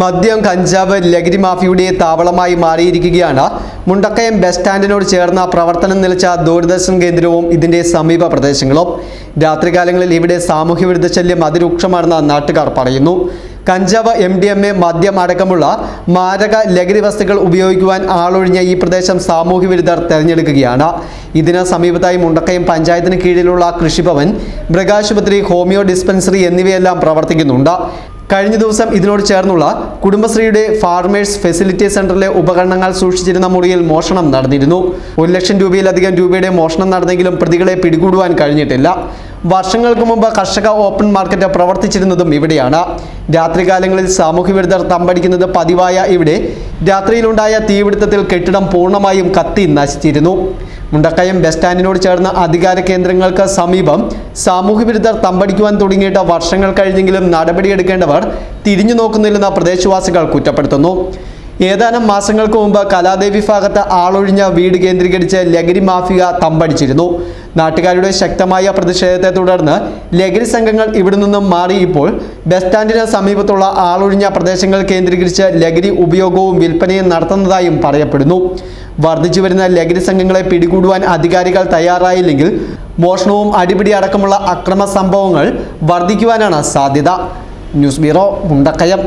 മദ്യം കഞ്ചാവ് ലഹരി മാഫിയുടെ താവളമായി മാറിയിരിക്കുകയാണ്. മുണ്ടക്കയം ബസ് സ്റ്റാൻഡിനോട് ചേർന്ന പ്രവർത്തനം നിലച്ച ദൂരദർശൻ കേന്ദ്രവും ഇതിന്റെ സമീപ പ്രദേശങ്ങളും. രാത്രികാലങ്ങളിൽ ഇവിടെ സാമൂഹ്യ വിരുദ്ധ ശല്യം അതിരൂക്ഷമാണെന്ന് നാട്ടുകാർ പറയുന്നു. കഞ്ചാവ് എം ഡി എം എ മദ്യം അടക്കമുള്ള മാരക ലഹരി വസ്തുക്കൾ ഉപയോഗിക്കുവാൻ ആളൊഴിഞ്ഞ ഈ പ്രദേശം സാമൂഹ്യ വിരുദ്ധർ തെരഞ്ഞെടുക്കുകയാണ്. ഇതിന് സമീപത്തായി മുണ്ടക്കയം പഞ്ചായത്തിന് കീഴിലുള്ള കൃഷിഭവൻ മൃഗാശുപത്രി ഹോമിയോ ഡിസ്പെൻസറി എന്നിവയെല്ലാം പ്രവർത്തിക്കുന്നുണ്ട്. കഴിഞ്ഞ ദിവസം ഇതിനോട് ചേർന്നുള്ള കുടുംബശ്രീയുടെ ഫാർമേഴ്സ് ഫെസിലിറ്റി സെന്ററിലെ ഉപകരണങ്ങൾ സൂക്ഷിച്ചിരുന്ന മുറിയിൽ മോഷണം നടന്നിരുന്നു. ഒരു ലക്ഷം രൂപയിലധികം രൂപയുടെ മോഷണം നടന്നെങ്കിലും പ്രതികളെ പിടികൂടുവാൻ കഴിഞ്ഞിട്ടില്ല. വർഷങ്ങൾക്ക് മുമ്പ് കർഷക ഓപ്പൺ മാർക്കറ്റ് പ്രവർത്തിച്ചിരുന്നതും ഇവിടെയാണ്. രാത്രികാലങ്ങളിൽ സാമൂഹ്യ വിരുദ്ധർ തമ്പടിക്കുന്നത് പതിവായ ഇവിടെ രാത്രിയിലുണ്ടായ തീപിടുത്തത്തിൽ കെട്ടിടം പൂർണമായും കത്തി നശിച്ചിരുന്നു. മുണ്ടക്കയം ബസ് സ്റ്റാൻഡിനോട് ചേർന്ന അധികാര കേന്ദ്രങ്ങൾക്ക് സമീപം സാമൂഹ്യ വിരുദ്ധർ തമ്പടിക്കുവാൻ തുടങ്ങിയിട്ട് വർഷങ്ങൾ കഴിഞ്ഞെങ്കിലും നടപടിയെടുക്കേണ്ടവർ തിരിഞ്ഞു നോക്കുന്നില്ലെന്ന് പ്രദേശവാസികൾ കുറ്റപ്പെടുത്തുന്നു. ഏതാനും മാസങ്ങൾക്ക് മുമ്പ് കലാദേവി ഭാഗത്ത് ആളൊഴിഞ്ഞ വീട് കേന്ദ്രീകരിച്ച് ലഹരി മാഫിയ തമ്പടിച്ചിരുന്നു. നാട്ടുകാരുടെ ശക്തമായ പ്രതിഷേധത്തെ തുടർന്ന് ലഹരി സംഘങ്ങൾ ഇവിടെ നിന്നും മാറി ഇപ്പോൾ ബസ് സ്റ്റാൻഡിന് സമീപത്തുള്ള ആളൊഴിഞ്ഞ പ്രദേശങ്ങൾ കേന്ദ്രീകരിച്ച് ലഹരി ഉപയോഗവും വിൽപ്പനയും നടത്തുന്നതായും പറയപ്പെടുന്നു. വർദ്ധിച്ചു വരുന്ന ലഹരി സംഘങ്ങളെ പിടികൂടുവാൻ അധികാരികൾ തയ്യാറായില്ലെങ്കിൽ മോഷണവും അടിപിടി അടക്കമുള്ള അക്രമ സംഭവങ്ങൾ വർദ്ധിക്കുവാനാണ് സാധ്യത. News bureau Mundakayam.